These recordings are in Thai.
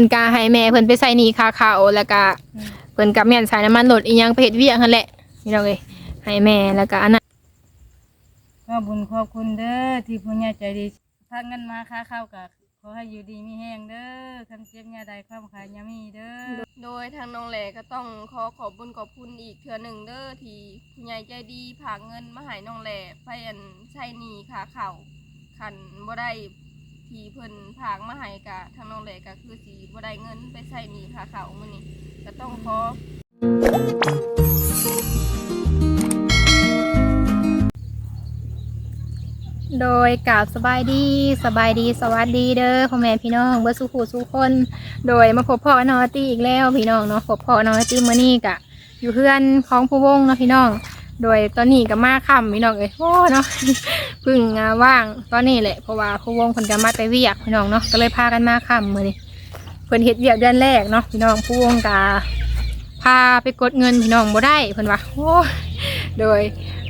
พิ่นกาให้แม่เพิ่นไปใส่หนีคาเขาวแล้วก็เพิ่นกับแม่นใส่น้ำมันรถอีหยังไปเฮ็ดเวียกหั่นแหละพี่น้องเอ้ยให้แม่แล้วก็อันนั้นขอบุญขอบคุณเด้อที่ผู้ใหญ่ใจดีพาเงินมาค่าข้าวกับขอให้อยู่ดีมีแห้งเด้อคันเจ็บยาใดความขายยามีเด้อ โดยทางน้องแหลก็ต้องขอขอบบุญขอบคุณอีกเทื่อหนึ่งเด้อที่ผู้ใหญ่ใจดีผากเงินมาให้น้องแหลไปอันใช้หนี้ขาเข่าวขันบ่ได้ ที่เพิ่นผากมาให้กะทางน้องแหลก็คือสิบ่ได้เงินไปใช้หนี้ขาเขาวมื้อนี้ก็ต้องขอโดยกราบสบายดีสบายดีสวัสดีเด้อพ่อแม่พี่น้องเบิดสุขุสุคน โดยมาพบพ่อนอตี้อีกแล้วพี่น้องเนาะพบพ่อนอตี้มื้อนี้กะ อยู่เพื่อนของผู้วงเนาะพี่น้อง โดยตอนนี้ก็มาค่ำพี่น้องเอ้ยโอ้เนาะพึ่งอ่าว่างตอนนี้แหละเพราะว่าผู้วงเพิ่นก็มาไปเวียกพี่น้องเนาะก็เลยพากันมาค่ำมื้อนี้เพิ่นเฮ็ดเวียกเดือนแรกเนาะพี่น้องผู้วงก็พาไปกดเงินพี่น้องบ่ได้เพิ่นว่าโอ้โดย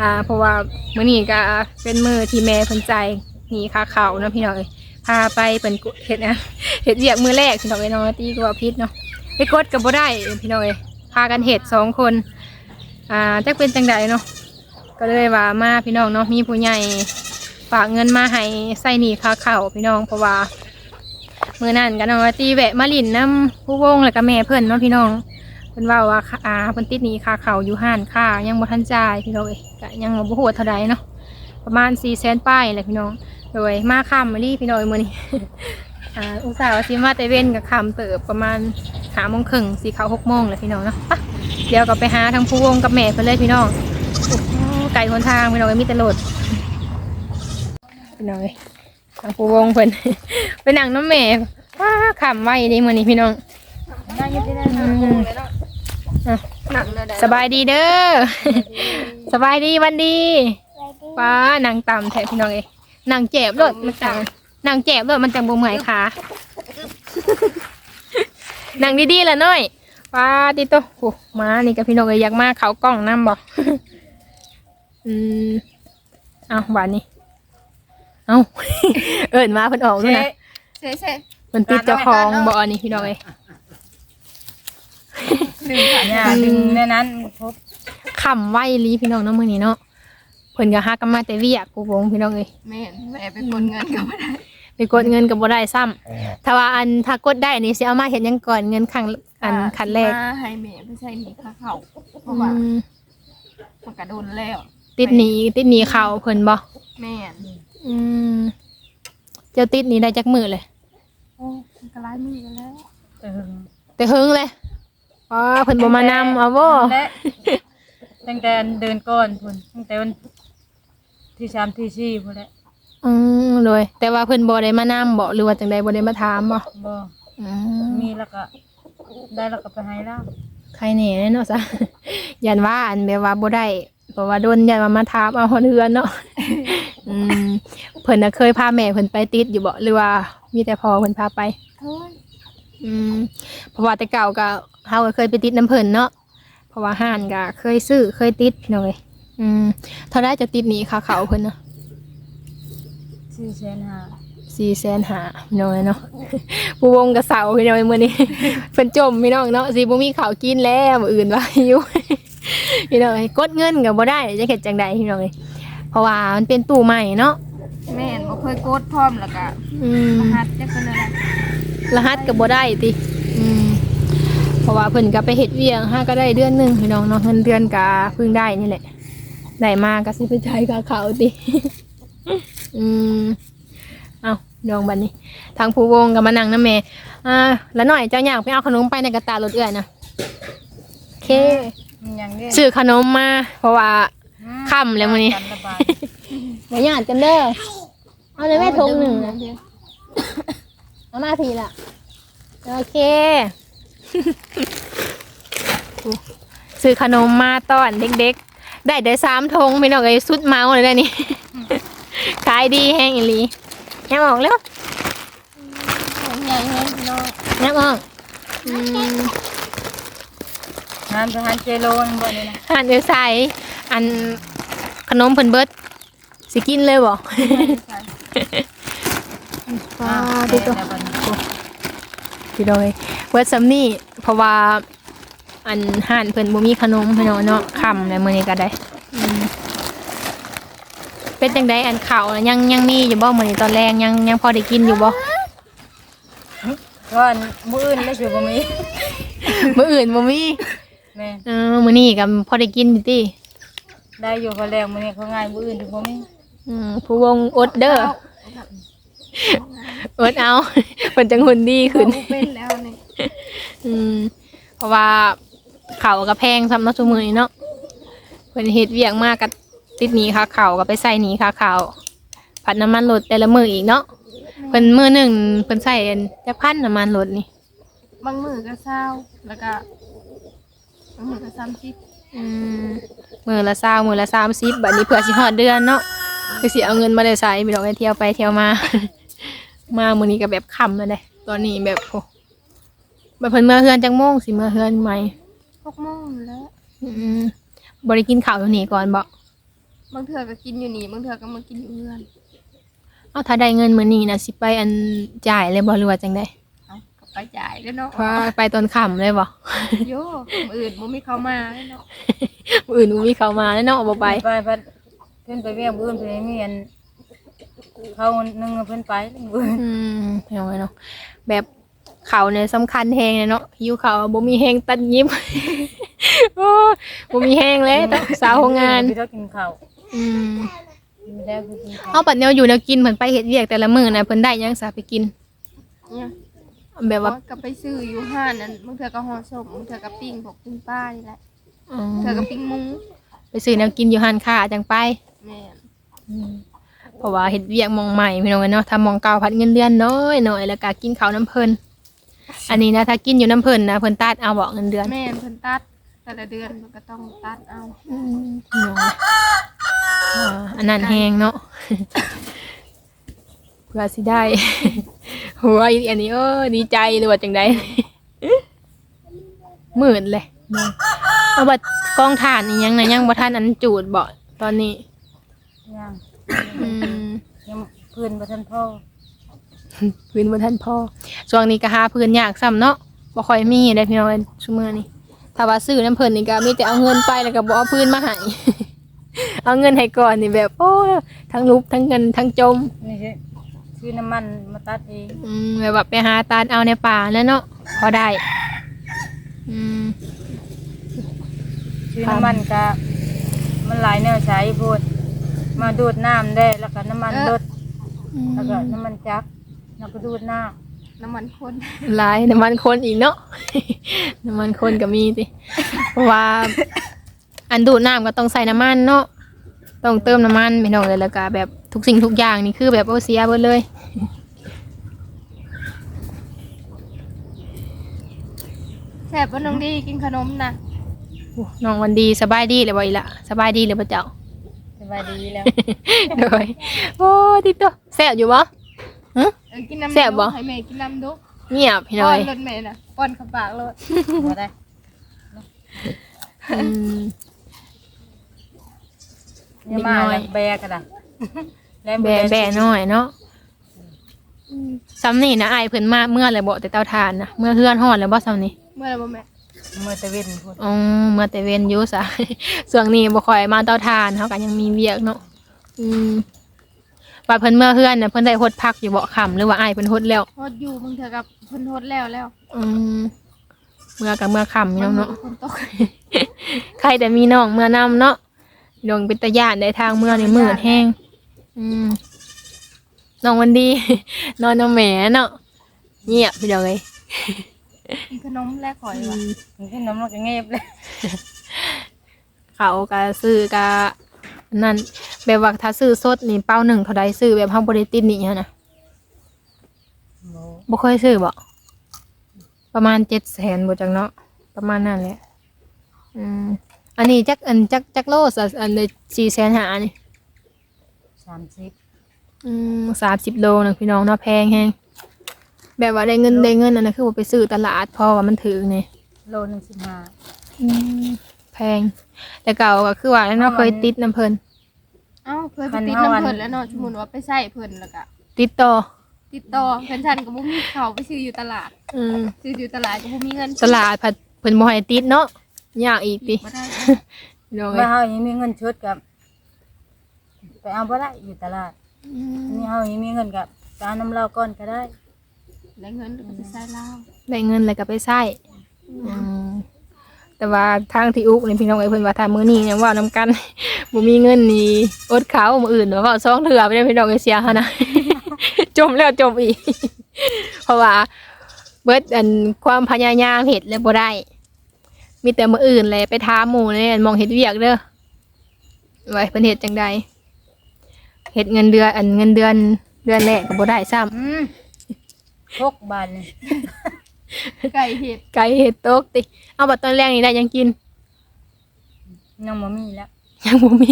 อ่าเพราะว่ามื้อนี้ก็เป็นมื้อที่แม่เพิ่นจ่ายหนีค่าข้าเนาะพี่น้องเอ้ยพาไปเพิ่นกดเฮ็ดนะเฮ็ดเวียกมื้อแรกพี่น้องเอ้ยเนาะตีก็ว่าผิดเนาะไปกดก็บ่ได้พี่น้องเอ้ยพากันเฮ็ดสองคน อ่าจักเป็นจังใดเนาะก็เลยว่ามาพี่น้องเนาะมีผู้ใหญ่ฝากเงินมาให้ใส่หนีค่าข้าวพี่น้องเพราะว่ามื้อนั้นกันเนาะตีแวะมาลินน้ำผู้วงแล้วก็แม่เพิ่นเนาะพี่น้องเพิ่นว่าว่าอ่าเพิ่นติดหนี้ค่าข้าอยู่ห้านค่ายังบ่ทันจ่ายพี่น้องเอ้ยก็ยังบ่ฮู้ว่าเท่าใดเนาะประมาณ400,000ป้ายแหละพี่น้องโดยมาค่ำมาลีพี่น้องเอ้ยมื้อนี้อ่าอุตส่าห์ว่าสิมาแต่เว้นกับค่ำเติบประมาณ5โมงครึ่งสิเข้า6โมงแหละพี่น้องเนาะไป เดี๋ยวก็ไปหาทางผู้วงกับแม่เพื่อนเลยพี่น้องอไก่คนทางพี่น้องมีแต่โหลดพี่น้องเอ้ยทางผู้วงเพิ่นไปนั่งน้ำแม่ว้าขำไว้ดีมือนี้พี่น้องสบายดีเด้อสบายดีวันดีป้านางต่ำแท้พี่น้องเอ้ยนางเจ็บโลดมันจังนางเจ็บโลดมันจังบ่เมื่อยขานางดีๆละน้อย ป้าติโตโอ้มานี่กับพี่น้องเอ้ยอยากมาเขากล้องน้ำบ่อืมเอาหวานนี่เอาเอิญมาเพิ่นออกด้วยนะเซ่เซ่เพิ่นติดเจ้าของบ่อันนี้พี่น้องเอ้ยดึงค่ะเนี่ยดึงในนั้นพบขำไว้ลีพี่น้องเนาะมื้อนี้เนาะเพิ่นก็ฮักกันมาแต่เวียกผู้วงพี่น้องเอ้ยแม่นแม่ไปกดเงินก็บ่ได้ไปกดเงินก็บ่ได้ซ้ำถ้าว่าอันถ้ากดได้นี่สิเอามาเฮ็ดหยังก่อนเงินครั้ง อันคันแรกมาให้แม่ไปใช้หนี้ขาเข่าวเพอืราะว่ามมันก็โดนแล้วติดหนี้ติดหนี้เขาเพิ่นบ่แม่นอืมเจ้าติดหนี้ได้จักมื้อเลย โอ้มันก็หลายมือกันแล้วเออแต่หึงเลยอ๋อเพิ่นบ่มานำเอาบ่และตั้งแต่เดินก่อนพุ่นตั้งแต่วันที่สามที่สี่พุ่นแหละอืมโดยแต่ว่าเพิ่นบ่ได้มานำบ่หรือว่าจังใดบ่ได้มาถามบ่บ่อืมมีแล้วก็ ได้แล้วก็ไปให้แล้วใครแหน่เนาะซะ ยันว่าอันแบบว่าบ่ได้เพราะว่าโดนยันว่ามาถามเอาฮอดเฮือนเนาะอืมเพิ่นน่ะเคยพาแม่เพิ่นไปติดอยู่บ่หรือว่ามีแต่พ่อเพิ่นพาไปเฮ้ยอืมเพราะว่าแต่เก่าก็เฮาก็เคยไปติดน้ำเพิ่นเนาะเพราะว่าห้านก็เคยซื้อเคยติดพี่น้องเอ้ยอืมเท่าได้จะติดหนี้ค่าเขาวเพิ่นเนาะ สี่แสนห้า สี่แสนหาพี่น้องเอ้ยเนาะผู้วงกระเสาพี่น้องเอ้ยมื้อนี้เพิ่นจมพี่น้องเนาะสิบ่มีข้าวกินแล้วมื้ออื่นว่าอยู่พี่น้องเอ้ยกดเงินก็บ่ได้จะเฮ็ดจังใดพี่น้องเอ้ยเพราะว่ามันเป็นตู้ใหม่เนาะแม่นบ่เคยกดพร้อมแล้วก็อืมรหัสจักเป็นอะไรรหัสก็บ่ได้ติอืมเพราะว่าเพิ่นก็ไปเฮ็ดเวียงห้าก็ได้เดือนหนึงพี่น้องเนาะเงินเดือนก็เพิ่งได้นี่แหละได้มาก็สิไปจ่ายค่าข้าวติอืมเอา ดองบัดนี้ ทางผู้วงก็มานั่งนำแม่อ่าแล้วหน่อยเจ้าอยากไปเอาขนมไปในกระตารถเอื้อยนะโอเคมีหยังเด้ซื้อขนมมาเพราะว่าค่ำแล้วมื้อนี้กัระบายบ่ญาติกันเด้อ เอาเลยแม่ทงหนึ่งนะเอามาทีละโอเค ซื้อขนมมาต้อนเด็กๆ ได้ได้สามธงพี่น้องไอ้สุดเมาเลยได้นี่ ขายดีแห้งอีหลี แยังออกแล้วใหญ่แฮงพี่น้องแยังออกอืมงานทหารเจโรนบ่นี่นะอันเดียวใส่อันขนมเพิ่นเบิดสิกินเลยบ่ว้าอ่าดีตัวแล้วบัดนี้พี่พี่น้องเอ้ยเบิดซำนี่เพราะว่าอันห่านเพิ่นบ่มีขนมพี่น้องเนาะค่ำแล้วมื้อนี้ก็ได้อืม เป็นจังไดอันข้าวน่ะยังยังมีอยู่บ่มื้อนี้ตอนแรงยังยังพอได้กินอยู่บ่ว่ามื้ออื่นได้สิบ่มีมื้ออื่นบ่มีแม่เออมื้อนี้ก็พอได้กินอยู่ติได้อยู่พอแรงมื้อนี้เขาง่ายมื้ออื่นถึงบ่มีอืมผู้วงอดเด้ออดเอาเพิ่นจังหุ่นดีขึ้นบ่เป็นแล้วนี่อืมเพราะว่าเขาวก็แพงสำหรับทุกมือนี้เนาะเพิ่นเฮ็ดเวียกมากกับ ติดหนีค่าเขาวก็ไปใส่หนีค่าเขาวผัดน้ำมันรถแต่ละมืออีกเนาะเพิ่นมือหนึ่งเพิ่นใส่อันจักพันน้ำมันรถนี่บางมือก็เศร้าแล้วก็บางมือก็ซ้ำคิดอืมมือละเศร้ามือละสามสิบบัดนี้เพื่อสิฮอดเดือนเนาะคือสิเอาเงินมาได้ใช้ไปดอกไปเที่ยวไปเที่ยวมา มามื้อนี้ก็แบบค่ำแล้วเด้ตอนนี้แบบโหแบบเพิ่นเมื่อเฮือนจังโมงสิเมื่อเฮือนใหม่หกโมงแล้วอืมบ่ได้กินข้าวอยู่นี่ก่อนบ่ บางเทื่อก็กินอยู่นี่บางเทื่อก็มากินอยู่เพื่อน เอาถ้าได้เงินมื้อนี้นะสิไปอันจ่ายเลยบ่หรือว่าจังได๋เอาก็ไปจ่ายแล้วเนาะว่าไปตอนค่ำเลยบ่โยมืออื่นบ่มีเขามาแล้วเนาะมื้ออื่นบ่มีเข้ามาแล้วเนาะบ่ไปไปพัดเพิ่นไปเวียกมื้ออื่นเพิ่นมีอันเขานึงเพิ่นไปมื้ออื่นอืมเอาไว้เนาะแบบเขาเนี่ยสำคัญแฮงเลยเนาะหิวข้าวบ่มีแฮงตัดยิ้มโอ้ยบ่มีแฮงเลยต้องสาวโรงงานพี่ต้องกินข้าว อืมไม่ได้คือกินข้าวเอาปัดแนวอยู่แนวกินเพิ่นไปเฮ็ดเวียกแต่ละมื้อน่ะเพิ่นได้หยังซะไปกิน เนี่ยแบบว่าก็ไปซื้ออยู่ห้านนั้นบางเทื่อก็ห่อส้มบางเทื่อก็ปิ้งพวกปิ้งปลานี่แหละอืมเทื่อก็ปิ้งหมูไปซื้อแนวกินอยู่ห้านค้าจังไป แม่นเพราะว่าเฮ็ดเวียกหมองใหม่พี่น้องเอ้ยเนาะถ้ามองเก่าพัดเงินเดือนน้อยหน่อยแล้วก็กินข้าวน้ำเพิ่นอันนี้นะถ้ากินอยู่น้ำเพิ่นนะเพิ่นตัดเอาบอกเงินเดือนแม่นเพิ่นตัดแต่ละเดือนมันก็ต้องตัดเอา อืมพี่น้อง อ่าอันนั้นแฮงเนาะ เพื่อสิได้ หัวอีอันนี้เออดีใจหรือว่าจังไดหมื่นเลยเนาะเอาบัดกองถ่านนี่ยังนะยังบ่ทันอันจูดบ่ตอนนี้ย่างอืมยังพื้นบ่ทันพ่อพื้นบ่ทันพอช่วงนี้ก็หาพื้นยากซ้ำเนาะบ่ค่อยมีได้พี่น้องเอ้ยซุมื้อนี้ถ้าว่าซื้อน้ำเพิ่นนี่ก็มีแต่เอาเงินไปแล้วก็บ่เอาพื้นมาให้ เอาเงินให้ก่อนนี่แบบโอ้ทั้งลุบทั้งเงินทั้งจมนี่สิซื้อน้ำมันมาตัดเองอืมแบบว่าไปหาตาลเอาในป่าแล้วเนาะพอได้อืมซื้อน้ำมันก็มันหลายแนวใช้พูด มาดูดน้ำได้แล้วก็น้ำมันรถแล้วก็น้ำมันจักรแล้วก็ดูดน้น้ำมันข้นหลายน้ำมันคนอีกเนาะ น้ำมันคนก็มีสิเพราะว่าอันดูดน้ำก็ต้องใส่น้ำมันเนาะ ต้องเติมน้ำมันไม่น้องเลยแล้วก็แบบทุกสิ่งทุกอย่างนี่คือแบบโอเสียเบิดเลยแซ่บบ่น้องดีกินขนมนะโอ้น้องวันดีสบายดีเลยบ่อีละสบายดีเลยบ่เจ้าำสบายดีแล้ว โดยโอ้ติดตัวแซ่บอยู่บ่ฮะเออกินน้ำแซ่บบ่ให้แม่กินน้ำดูเงียบพี่ป้น้ออนยรถแม่น่ะป้อนเข้าปากเลยบ่ได้อืม อย่ามานิดหน่อยแล้วแบกกันล่ะแล้วแบะแบะน้อยเนาะซ้ำนี่นะไอายเพิ่นมาเมื่อไรบ่แต่เตาทานนะเมื่อเฮือนฮอดแล้วบ่ซ้ำนี่เมื่อไหร่บ่แม่มือตะเวนพูดอ๋อเมื่อแต่เว้นอยู่ซะ ส่วนนี้บ่ค่อยมาเตาทานเฮาก็ยังมีเวียกเนาะอืมว่าเพิ่นเมื่อเฮือนน่ะเพิ่นได้ฮดพักอยู่บ่ค่ำหรือว่าอ้ายเพิ่นฮดแล้วฮดอยู่บางเทื่อกับเพิ่นฮดแล้วแล้วอืมเมื่อกับเมื่อค่ำพี่น้องเนาะ คนตก ใครแต่มีน้องเมื่อนำเนาะ ลงเป็นตะย่านได้ทางเมื่อนี่มืดแห้งอืมน้องวันดี นอนน้องแหมเนาะเงียบไปเลยกินขนมแลกข่อยว่ะมันขึ้นน้ำมันก็เงียบเลยเขาก็ซื้อกะนั่นแบบว่าถ้าซื้อสดนี่เป้าหนึ่งเท่าใดซื้อแบบห้างบริติดนี่ฮะนะโอ้บ่เคยซื้อบ่ประมาณเจ็ดแสนบ่จังเนาะประมาณนั้นแหละอืม อันนี้จักอันจักจักโลสะอันเลยสี่แสนหานี่สามสิบอืมสามสิบโลนะพี่น้องเนาะแพงแฮงแบบว่าได้เงินได้เงินอันนั้นคือว่าไปซื้อตลาดเพอว่ามันถือนี่โลหนึ่งสิบห้าแพง แต่เก่าก็คือว่าเราเคยติดน้ำเพิ่นเอ้าเคยไปติดน้ำเพิ่นแล้วเนาะสมมุติว่าไปใส่เพิ่นแล้วก็ติดต่อติดต่อเพิ่นฉันก็บ่มีเขาไปซื้ออยู่ตลาดอืมซื้ออยู่ตลาดก็บ่มีเงินตลาดผัดเพิ่นบ่ให้ติดเนาะ ยากอีกติบ่ได้พี่น้องว่าเอ้ยเฮายังมีเงินชุดกับไปเอาบ่ได้อยู่ตลาดอืมนี่เฮายังมีเงินกับไปเอาน้ำเหล้าก่อนก็ได้ได้เงินก็ไปใช้เหล้าได้เงินแล้วก็ไปใช้อืมแต่ว่าทางที่อุกนี่พี่น้องเอ้ยเพิ่นว่าถ้ามื้อนี้ยังเว่านํกันบ่มีเงินนี่อดข้าวมื้ออื่นว่าเว้าซองเถื่อไปได้พี่น้องเอ้ยเสียเฮานะจมแล้วจมอีก เพราะว่าเบิดอันความพยายามเฮ็ดแล้วบ่ได้ มีแต่มื้ออื่นแหละไปถามหมู่เลยมองเฮ็ดเวียกเด้อว่าเพิ่นเฮ็ดจังใดเฮ็ดเงินเดือนอันเงินเดือนเดือนแรกก็บ่ได้ซ้ำอืมทกบาทนี่ไก่เห็ดไก่เห็ดตกติ เอาบัดตอนแรกนี่ได้ยังกิน ยังบ่มีแล้วยังบ่มี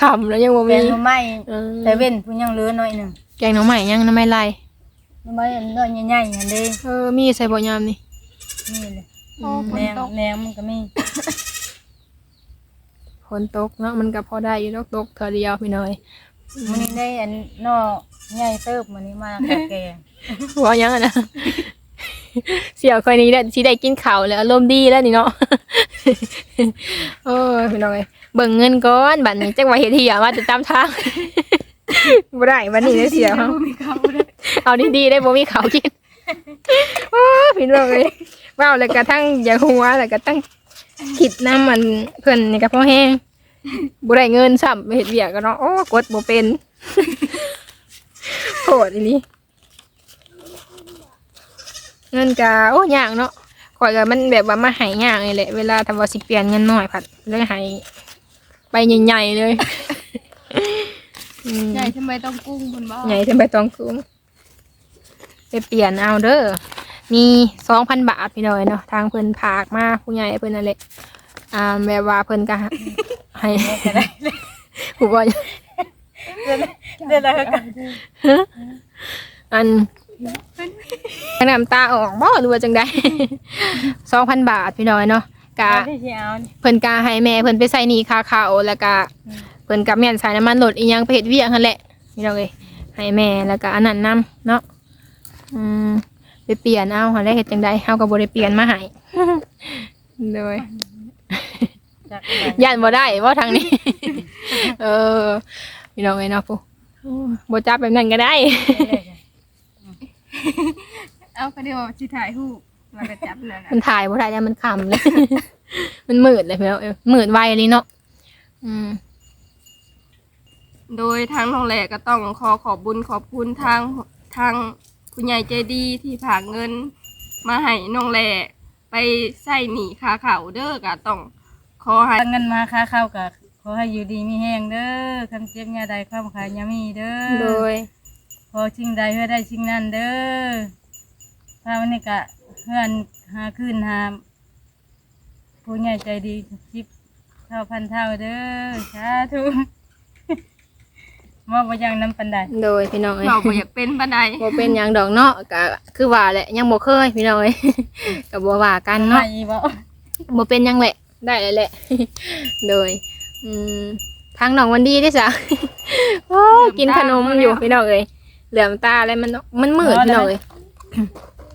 คำแล้วยังบ่แกมีงหน่อไม้เออแต่เว้นผู้ยังเหลือหน่อยหนึงแกงหน้องใหม่ยังหน้ำไม่ไรหน่อไม้อันน้อยใหญ่ๆหั่นเด้เออมีใส่บ่ยามนี่นี่เลย โอ้ฝแหนนงตกแหนงมันก็มีฝนตกเนาะมันก็พอได้อยู่ดอกตกเท่าเดียวพี่น้อยมื้อนี้ได้อันนอใหญ่เติบมื้อนี้มากับแกงว่ายังอะนะ เสี่ยวคนนี้ได้สิได้กินข้าวแล้วอารมณ์ดีแล้วนี่เนาะ โอ้ยพี่น้อยเบิ่งเงินก่อนบัดนี้จักว่าเฮ็ดเหียมาจะตามทาง บ่ได้บัดนี้ได้เสียเฮาบ่มีเขาบ่ได้เอาดีๆได้บ่มีข้าวกิน โอ้ยพี่น้องเอ้ยว้าวแล้วก็ทั้งอย่าหัวแล้วก็ตั้งคิดน้ำมันเพิ่นนี่ก็พอแห้งบ่ได้เงินซ้ำไปเฮ็ดเวียกก็เนาะโอ้กดบ่เป็นโหดอีนี้เงินก็โอ้ยากเนาะข่อยก็มันแบบว่ามาใหายากนี่แหละเวลาทำว่าสิเปลี่ยนเงินน้อยผัดเลยใหายไปใหญ่ๆเลยอืมใหญ่ทำไมต้องกุ้งเพิ่นบ่ใหญ่ทำไมต้องคุ้มไปเปลี่ยนเอาเด้อ มีสองพันบาทพี่น้อยเนาะทางเพิ่นผากมาผู้ใหญ่เพิ่นนั่นแหละอ่าแบบว่าเพิ่นก็ให้ก็ได้ผู้บ่เดี๋ยวแล้วก็อันน้ำตาออกบ่หรือว่าจังใดสองพันบาทพี่น้อยเนาะกะที่สิเอานี่เพิ่นกาให้แม่เพิ่นไปใส่หนี้ค่าข้าวแล้วก็เพิ่นกับแม่นใส่น้ำมันรถอีหยังไปเฮ็ดเวียกหั่นแหละพี่น้องเอ้ยให้แม่แล้วก็อันนั้นนํเนาะอืมไป เปลี่ยนเอาหั่นแหละเฮ็ดจังไดเฮาก็บ่ได้เปลี่ยนมาให้โดยจักย่านบ่ได้บ่ทางนี้ เออพี่น้องเอ้ยเนาะผู้บ่จับแบบนั้นก็ได้ เอาก็เดี๋ยวสิถ่ายรูปแล้วก็จับนั่นน่ะมันถ่ายบ่ได้แล้วมันค่ำเลยมันมืดเลยพี่น้องเอ้ยมืดไวเลยเนาะอืมโดยทางน้องแหล่ก็ต้องขอขอบบุญขอบคุณทางทาง ผู้ใหญ่ใจดีที่ผากเงิน มาให้น้องแหล่ไปใส่หนีคาเขาเด้อก็ต้องขอให้เงินมาค้าข้าวก็ขอให้อยู่ดีมีแห้งเด้อคำเจ็บยาใดความขายยามีเด้อโดยพอชิงใดเพื่อได้ชิงนั้นเด้อพาวันนี้กะเพื่อนหาขึ้นหาผู้ใหญ่ใจดีชิบเท่าพันเท่าเด้อสาธุ ว่าบ่ยังน้ำปันใดโดยพี่น้องเอ้ยเราก็อยากเป็นปานใดบ่เป็นหยังดอกเนาะก็คือว่าแหละยังบ่เคยพี่น้องเอ้ยก็บ่ว่ากันไม่เนาะบ่บ่เป็นหยังแหละได้แล้วแหละ โดยอืมทางน้องวันดีเด้อจ้ะโอ้กินขนมอยู่พี่น้องเอ้ยเหลือมตาแล้วมันมันมืดพี่น้องเอ้ย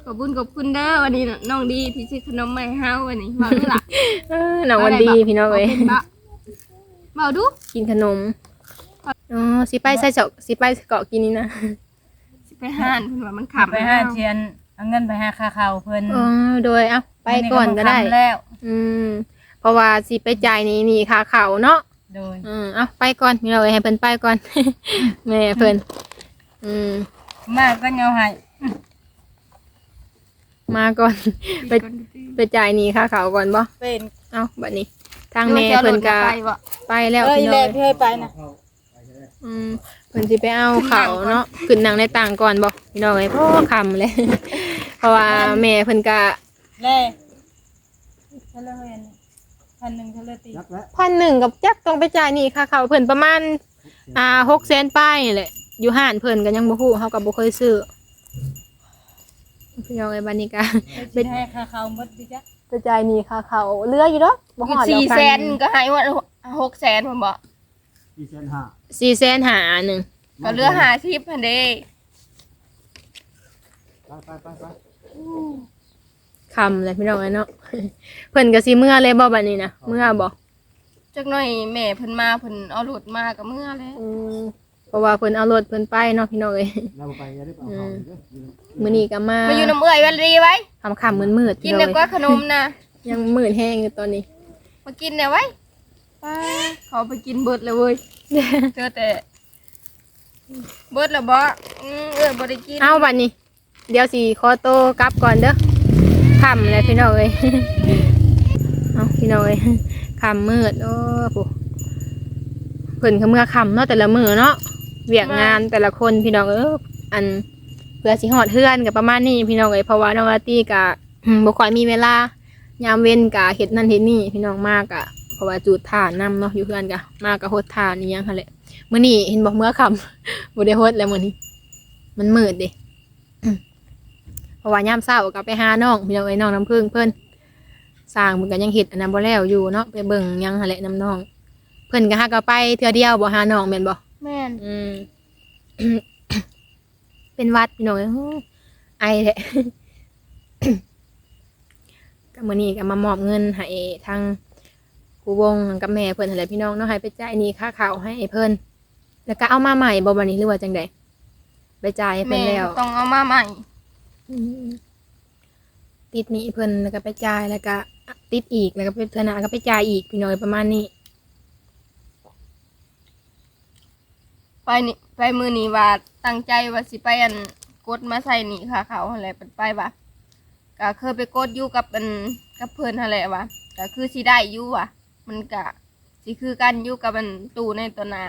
ขอบคุญขอบคุณเด้อวันนี้น้องดีที่ซื้อขนมมาให้เฮาวันนี้มาดูล่ะเออน้องวันดีพี่น้องเอ้ยาเป็นบะเบาดูกินขนม อ๋อสิไปใส่เจาะสิไปเกาะกินนี่นะสิไปห้านเพิ่นว่ามันขับขำไปห้าเทียนเอาเงินไปหาค่าข้าวเพิ่นอ๋อโดยเอ้าไปก่อนก็ได้มื้นี้บ่ทำแล้ว อืมเพราะว่าสิไปจ่ายนี่นี่ค่าข้าวเนาะ โดยอืมเอาไปก่อนพี่เราให้เพิ่นไปก่อน แม่เพิ่นอืมมาก็เอาให้มาก่อน ไปคนดื้อไปจ่ายหนี้ค่าเขาวก่อนบ่เป็นเอาบัดนี้ ทางแม่เพิ่นก็ไปบ่ไปแล้วเอ้ยพี่น้แลองกให้ไปนะ อืมเพิ่นสิไปเอาเขาวเนาะขึ้นนั่งในต่างก่อนบ่พี่น้องเอ้ยพ่อคำเลย เพราะว่าแม่เพิ่นก็แลกเท่าไหร่เห็นพันหนึ่งเท่าไหร่ตีพันหนึ่งกับจักต้องไปจ่ายหนี้ค่าเขาวเพิ่นประมาณอ่า600,000ป้ายนี่แหละอยู่ห้านเพิ่นก็ยังบ่ฮู้เฮาก็บ่เคยซื้อพี่น้องเอ้ยบัดนี้ก็ไปให้ค่าข้าวหมดดิจ๊ะกระจายหนี่ค่ะเขาเหลืออยู่เนาะบ่หอดสี่แล้วแสกันก็ให้ว่าหกแสนผมบอกสี่แสนห้า สี่แสนหาหนึ่งก็เหลือหาสิบพันเด้ไปไปไปคำเลยพี่น้องเอ้ยเนาะ เพิ่นก็สิเมื่อเลยบ่บัดนี้นะเมื่อบ่จักหน่อยแม่เพิ่นมาเพิ่นเอารถมากับเมื่อแล้วอืมเพราะว่าเพิ่นเอารถเพิ่นไปเนาะพี่น้องเอ้ยเราไปยังได้เปล่าเขาเด้อมื้อนี้ก็มามาอยู่น้ำเอื้อยวันรีไว้ ค่ำๆมืดๆกิพี่นน้องเดี๋ยวก็เอ้ยขนมนะยังมืดแห้งอยู่ตอนนี้ มากินเดี๋ยวไว้ป้าเขาไปกินเบิดเลยเว้ย เจอแต่เบิดแล้วบ่อืมเอ้ยบ่ได้กินเอาบัดนี้ เดี๋ยวสิขอโตวกลับก่อนเด้อค่ำเลยพี่น้องเอ้ย เอาพี่น้องเอ้ยค่ำมืดโอ้โหเพิ่นก็เมื่อค่ำเนาะแต่ละมื้อเนาะเวียกงานแต่ละคนพี่น้องเอ้ยอันเพื่อสิฮอดเฮือนก็ประมาณนี้พี่น้องเอ้ยเพราะว่าน้องอาร์ตี้ก็ บ่ค่อยมีเวลายามเว้นก็เฮ็ดนั่นเฮ็ดนี่พี่น้องมากอะ เพราะว่าจูดถ่านนํเนาะอยู่เฮือนก็มากก็โฮดถ่านนี่ยังหั่นแหละมื้อนี้เห็นบอกเมื่อค่ำบ่ได้โฮดแล้วมื้อนี้ มันมืดเด้เพราะว่ายามเช้าก็ไปหาน้องพี่น้องเอ้ยน้องน้ำพึ่งเพิ่นสร้างเพิ่นก็ยังเฮ็ดอันนั้นบ่แล้วอยู่เนาะไปเบิ่งยังหั่นแหละน้ำน้อง เพิ่นก็หาก็ไปเทื่อเดียวบ่หาน้องแม่นบ่แม่นอืมเป็นหวัดพี่น้องเอ้ยฮู้ไอแท้ก็มื้อนี้ก็มามอบเงินให้ทาง ผู้วงกับแม่เพิ่นหั่นแหละพี่น้องเนาะให้ไปจ่ายหนี้ค่าข้าวให้เพิ่นแล้วก็เอามาใหม่บ่บัดนี้หรือว่าจังไดไปจ่ายให้เพิ่แม่นแล้ว ต้องเอามาใหม่ อืมติดหนี้เพิ่นแล้วก็ไปจ่ายแล้วก็ติดอีกแล้วก็ไปธนาก็ไปจ่ายอีกพี่น้อยประมาณนี้ ไปนี่ไปมือนี้ว่าตั้งใจว่าสิไปอันกดมาใส่หนีค่ะ เขาอะไรเป็นไปบ่ะก็เคยไปกดอยู่กับอันกับเพิ่นอะไรวะก็คือสิได้อยู่ว่ะ มันก็สิคือกันอยู่กับอันตู้ในตัวหนา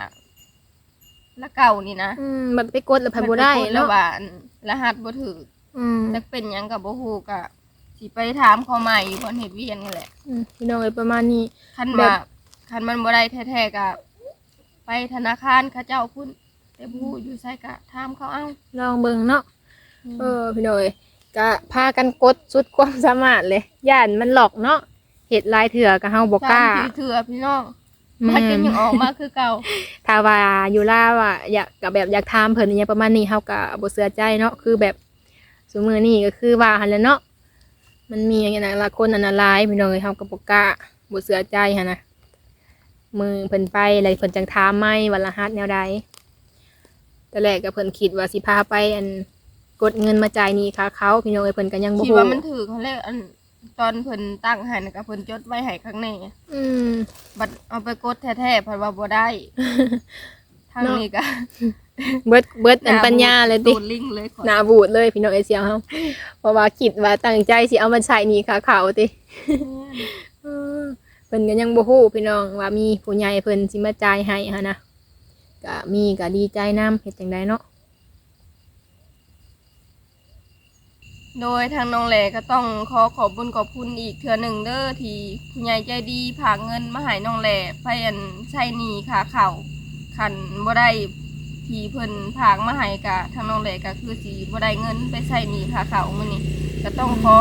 ละเก่านี่นะอืมมันไปกดแล้วพันบ่ได้มันปกแล้วเนาะว่าอันรหัสบ่ถืออืมจักเป็นหยังกับบ่ฮู้ก็สิไปถามเขาใหม่อยู่บนเฮ็ดเวียนนี่แหละอืมพี่น้องเอ้ยประมาณนี้ คันแบบว่าคันมันบ่ได้แท้ๆก็ไปธนาคารเขาเจ้าพุ่นแต่บ่ฮู้อยู่ไสก็ถามเขาเอาลองเบิ่งเนาะ เออพี่น้อยก็พากันกดสุดความสามารถเลยย่านมันหลอกเนาะ เฮ็ดหลายเถื่อก็เฮาบ่กล้าตมที่เถื่อพี่น้องมันก็ยังออกมาคือเก่าถ้าว่าอยู่ล่าว่าอยากกับแบบอยากถามเพิ่นอหยังประมาณนี้เฮาก็บ่เชื่อใจเนาะคือแบบสมือนี้ก็คือว่าหั่นแหละเนาะมันมีอย่างนั้นละคนอันตรายพี่น้องเอ้ยเฮาก็บ่กล้าบ่เชื่อใจหั่นนะมือเพิ่นไปอะไรเพิ่นจังถามไหมว่ารหัสแนวใดแต่แรกก็เพิ่นคิดว่าสิพาไปอันกดเงินมาจ่ายหนี้ค่าเขาพี่น้องเอ้ยเพิ่นก็ยังบ่คิดฮู้ว่ามันถือเขาเรียกอัน ตอนเพิ่นตั้งให้น่ะก็เพิ่นจดไว้ให้ข้างในอืม บัดเอาไปกดแท้ๆเพิ่นว่าบ่ได้ ทางนี้ก็เบิดเบิดอันปัญญาเลยติ โดนลิงก์เลยขอหนาบูดเลยพี่น้องเอเชียเฮา เพราะว่าคิดว่าตั้งใจสิเอามาใช้หนี่ขาขาวติเออเพิ่นก็ยังบ่ฮู้พี่น้องว่ามีผู้ใหญ่เพิ่นสิมาจ่ายให้หันนะก็มีก็ดีใจนํเฮ็ดจังไดเนาะ โดยทางน้องแหลก็ต้องขอขอบบุญขอบคุณอีกเทื่อหนึ่งเด้อที่ผู้ใหญ่ใจดีผากเงินมาให้น้องแหลไปอันใช้หนี้ค่าข้าวคันบ่ได้ที่เพิ่นผากมาให้กะทางน้องแหลก็คือสิบ่ได้เงินไปใช้หนี้ค่าข้ามื้อนี้ก็ต้องขอ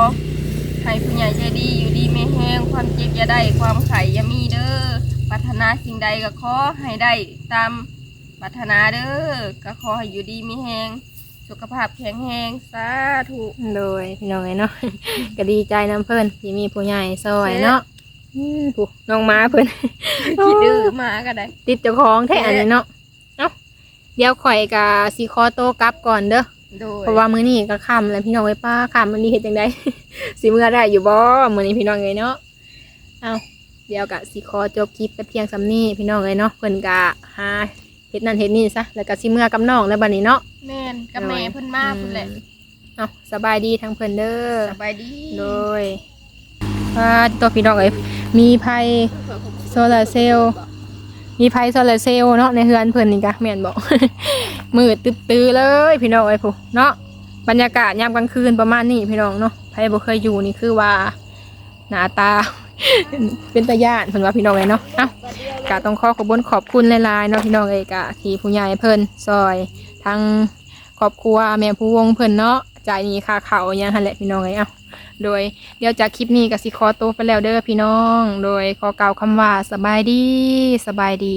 ให้ผู้ใหญ่ใจดีอยู่ดีไม่แห้งความเจ็บอย่าได้ความไข่อย่ามีเด้อปรารถนาสิ่งใดก็ขอให้ได้ตามปรารถนาเด้อก็ขอให้อยู่ดีมีแห้ง สุขภาพแข็งแรงสาธุโดยพี่น้องเอ้ยเนาะ ก็ดีใจนํเพิ่นที่มีผู้ใหญ่ซอยเนาะอืมผู้น้องหม้าเพิ่นคิดดื้อมาก็ได้ ติดเจ้าของแท้อันนี้เนาะเอ้าเดี๋ยวข่อยก็สิขอโตวกลับก่อนเด้อโดยเพราะว่ามื้อนี้ก็ค่ำแล้วพี่น้องไว้ยป้าค่ำมื้อนี้เฮ็ดจังไดสิมื้อได้อยู่บ่มื้อนี้พี่น้องเอ้ยเนาะเอาเดี๋ยวก็สิขอจบคลิปแต่เพียงส่ำนี้พี่น้องเอ้ยเนาะเพิ่นก็หา เฮ็ดนั่นเฮ็ดนี่ซะแล้วก็สิมื้อกับน้องแล้วบัดนี้เนาะแม่นกับแม่เพิ่นมาเพิ่นแหละอืมเอาสบายดีทั้งเพิ่นเด้อสบายดีโดยว่าตัวพี่น้องเอ้ยมีไผโซลาร์เซลล์มีไผโซลาร์เซลล์เนาะในเฮือนเพิ่นนี่กะแม่นบอกมืดตื้อๆเลยพี่น้องเอ้ยผู้เนาะบรรยากาศยามกลางคืนประมาณนี้พี่น้องเนาะไผบ่เคยอยู่นี่คือว่าหน้าตา เป็นตาย่านเพิ่นว่าพี่น้องเลยเนาะเอ้ากะต้องขอขอบคุณขอบคุณหลายๆเนาะพี่น้องเอ้ยกะที่ผู้ใหญ่เพิ่นซอยทั้งครอบครัวแม่ผู้วงเพิ่นเนาะจ่ายนี้ค่าข้าอย่างหั่นแหละพี่น้องเอ้ยเอ้าโดยเดี๋ยวจากคลิปนี้ก็สิขอตัวไปแล้วเด้อพี่น้อง โดยขอกล่าวคำว่าสบายดีสบายดี